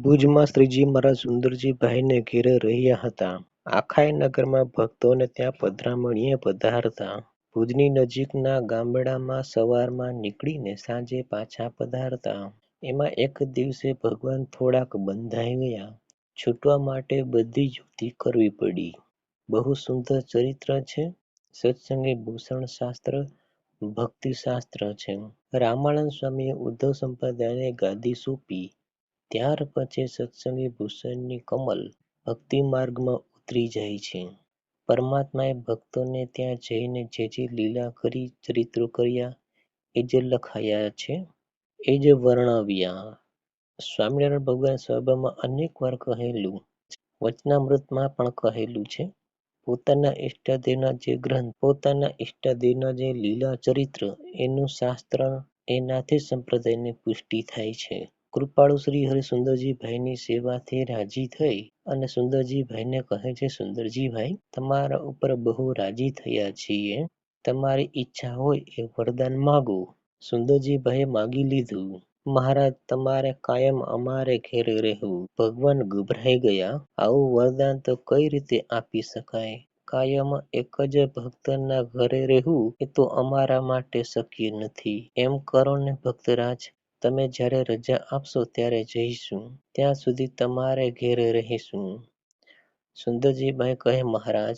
ભુજમાં શ્રીજી મહારાજ સુંદરજીભાઈને ઘેરે રહ્યા હતા. આખાય નગરમાં ભક્તોને ત્યાં પધરામણીએ પધારતા. ભુજની નજીકના ગામડામાં સવારમાં નીકળીને સાંજે પાછા પધારતા. એમાં એક દિવસે ભગવાન થોડાક બંધાઈ ગયા. છૂટવા માટે બધી યુક્તિ કરવી પડી. બહુ સુંદર ચરિત્ર છે. સત્સંગી ભૂષણ શાસ્ત્ર, ભક્તિશાસ્ત્ર છે. રામાનંદ સ્વામીએ ઉદ્ધવ સંપ્રદાયને ગાદી સોંપી ત્યાર પછી સત્સંગી ભૂષણની કમલ ભક્તિ માર્ગમાં ઉતરી જાય છે. પરમાત્માએ ભક્તોને ત્યાં જઈને જે જે લીલા કરી ચરિત્રો કર્યા, એ જે લખાયા છે, એ જે વર્ણવ્યા. સ્વામિનારાયણ ભગવાન સભામાં અનેક વાર કહેલું, વચનામૃતમાં પણ કહેલું છે. પોતાના ઈષ્ટાદેવના જે ગ્રંથ, પોતાના ઈષ્ટાદેવના જે લીલા ચરિત્ર, એનું શાસ્ત્ર એનાથી સંપ્રદાયની પુષ્ટિ થાય છે. કૃપાળુ શ્રી હરિ સુંદરજીભાઈની સેવાથી રાજી થઈ અને સુંદરજીભાઈને કહે છે, સુંદરજીભાઈ, તમારા ઉપર બહુ રાજી થયા છીએ. તમારી ઈચ્છા હોય એ વરદાન માગો. સુંદરજીભાઈએ માગી લીધું. મહારાજ, તમારે કાયમ અમારે ઘેર રહેવું. ભગવાન ગભરાઈ ગયા આવું વરદાન તો કઈ રીતે આપી શકાય? કાયમ એક જ ભક્તના ઘરે રહેવું એ તો અમારા માટે શક્ય નથી. એમ કરો ને ભક્તરાજ તમે જ્યારે રજા આપશો ત્યારે જઈશું. ત્યાં સુધી તમારે ઘેરે રહીશું. સુંદરજીભાઈ કહે, મહારાજ,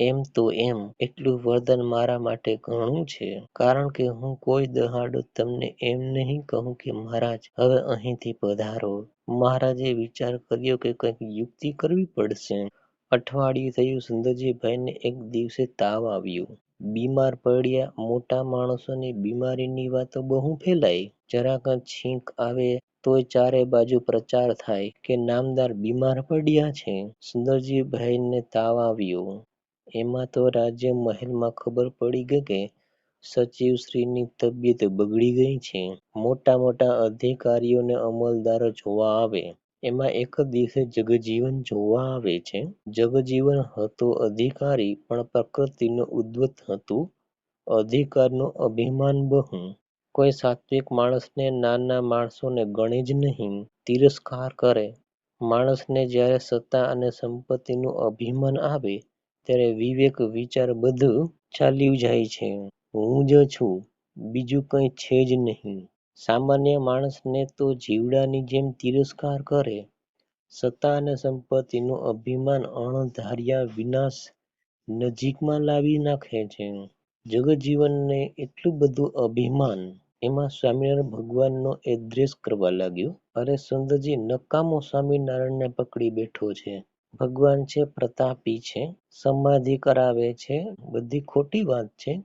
એમ તો એમ એટલું વરદાન મારા માટે ઘણું છે. કારણ કે હું કોઈ દહાડો તમને એમ નહીં કહું કે, મહારાજ, હવે અહીંથી પધારો. મહારાજે વિચાર કર્યો કે કંઈક યુક્તિ કરવી પડશે. અઠવાડિયું થયું, સુંદરજીભાઈને એક દિવસે તાવ આવ્યો. બીમાર પડ્યા મોટા માણસોની બીમારીની વાતો બહુ ફેલાય. જરાક છીંક આવે તોય ચારે બાજુ પ્રચાર થાય કે નામદાર બીમાર પડ્યા છે. સુંદરજીભાઈને તાવ આવ્યો. એમાં તો રાજ્ય મહેલમાં ખબર પડી ગઈ કે સચિવશ્રીની તબિયત બગડી ગઈ છે. મોટા મોટા અધિકારીઓને અમલદારો જોવા આવે. એમાં એક દિવસે જગજીવન જોવા આવે છે. જગજીવન હતો અધિકારી, પણ પ્રકૃતિનો ઉદ્ધત હતું. અધિકારનું અભિમાન બહુ. કોઈ સાત્વિક માણસને નાના માણસોને ગણે જ નહીં. તિરસ્કાર કરે. માણસને જ્યારે સત્તા અને સંપત્તિનું અભિમાન આવે, ત્યારે વિવેક, વિચાર બધું ચાલ્યું જાય છે. હું જ છું બીજું કંઈ છે જ નહીં. સામાન્ય માણસને તો જીવડાની જેમ તિરસ્કાર કરે. સત્તા અને સંપત્તિનું અભિમાન અણધાર્યા વિનાશ નજીકમાં લાવી નાખે છે. જગજીવનને એટલું બધું અભિમાન. એમાં સ્વામિનારાયણ ભગવાનનો એ કરવા લાગ્યો. અરે સુંદરજી, નકામો સ્વામિનારાયણને પકડી બેઠો છે. ભગવાન છે, પ્રતાપી છે. સમાધિ કરાવે છે બધી ખોટી વાત છે.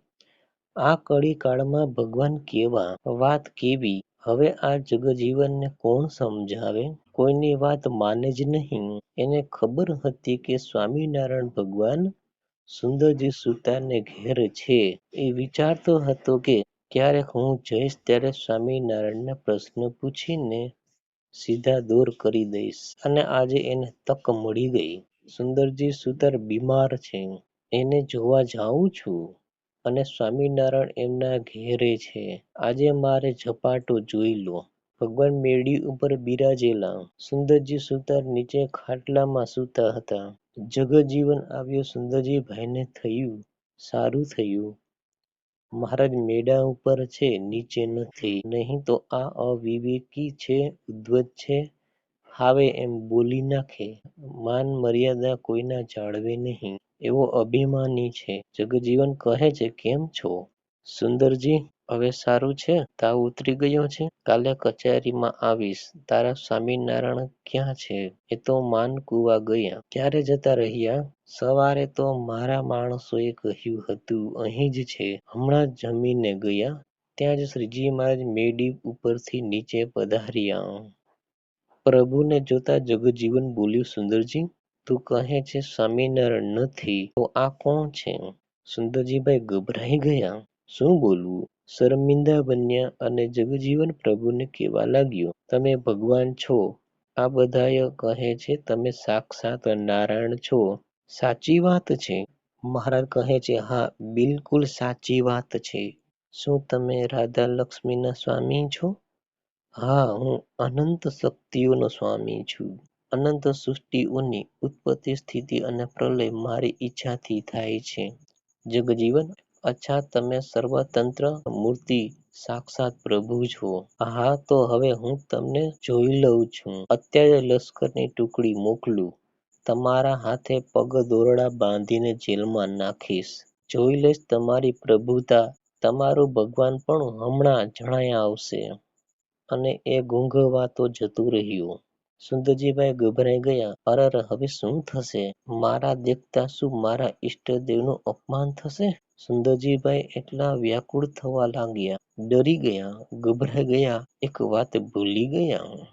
આ કળીકાળમાં ભગવાન કેવા? વાત કેવી? હવે આ જગજીવનને કોણ સમજાવે? કોઈની વાત માને જ નહીં. એને ખબર હતી કે સ્વામિનારાયણ ભગવાન સુંદરજી સુતારને ઘેર છે. એ વિચારતો હતો કે ક્યારેક હું જઈશ ત્યારે સ્વામિનારાયણને પ્રશ્ન પૂછીને સીધા દૂર કરી દઈશ અને આજે એને તક મળી ગઈ. સુંદરજી સુતાર બીમાર છે. એને જોવા જાઉં છું અને સ્વામિનારાયણ એમના ઘેરે છે. આજે મારે ઝપાટો જોઈ લો. ભગવાન મેળી ઉપર બિરાજેલા. સુંદરજી સુતાર નીચે ખાટલામાં સૂતા હતા. જગજીવન આવ્યો સુંદરજીભાઈને થયું, સારું થયું. મહારાજ મેડા ઉપર છે, નીચે નથી. નહીં તો આ અવિવેકી છે, ઉદ્વત છે ફાવે એમ બોલી નાખે. માન મર્યાદા કોઈના જાળવે નહીં. એવો અભિમાની છે. જગજીવન કહે છે, કેમ છો? સુંદરજી, હવે સારું છે? તાવ ઉતરી ગયો છે? કાલે કચેરીમાં આવીશ. તારા સ્વામિનારાયણ ક્યાં છે? એ તો માનકુવા ગયા. ક્યારે જતા રહ્યા? સવારે તો મારા માણસોએ કહ્યું હતું, અહીં જ છે. હમણાં જમીને ગયા. ત્યાં જ શ્રીજી મહારાજ મેડી ઉપરથી નીચે પધાર્યા. પ્રભુને જોતા જગજીવન બોલ્યું, સુંદરજી તું કહે છે સ્વામિનારાયણ નથી તો આ કોણ છે? સુંદરજીભાઈ ગભરાઈ ગયા. શું બોલવું? શરમિંદા બન્યા અને જગજીવન પ્રભુને કહેવા લાગ્યો, તમે ભગવાન છો. આ બધાય કહે છે, તમે સાક્ષાત નારાયણ છો. સાચી વાત છે? મહારાજ કહે છે, હા, બિલકુલ સાચી વાત છે. શું તમે રાધા લક્ષ્મીના સ્વામી છો? હા, હું અનંત શક્તિઓનો સ્વામી છું અનંત સૃષ્ટિઓની ઉત્પત્તિ, સ્થિતિ અને પ્રલય મારી ઈચ્છાથી થાય છે. જગજીવન, અચ્છા, તમે સર્વતંત્ર મૂર્તિ, સાક્ષાત પ્રભુ છો. હા, તો હવે હું તમને જોઈ લઉં છું. અત્યારે લશ્કરની ટુકડી મોકલું. તમારા હાથે પગ દોરડા બાંધીને જેલમાં નાખીશ. જોઈ લઈશ તમારી પ્રભુતા. તમારું ભગવાન પણ હમણાં જણાય આવશે. અને એ ઘૂંઘવાતો જતું રહ્યું. સુંદરજીભાઈ ગભરાઈ ગયા. અરર, હવે શું થશે? મારા દેખતા શું મારા ઈષ્ટદેવનું અપમાન થશે? સુંદરજીભાઈ એટલા વ્યાકુળ થવા લાગ્યા. ડરી ગયા, ગભરાઈ ગયા, એક વાત ભૂલી ગયા.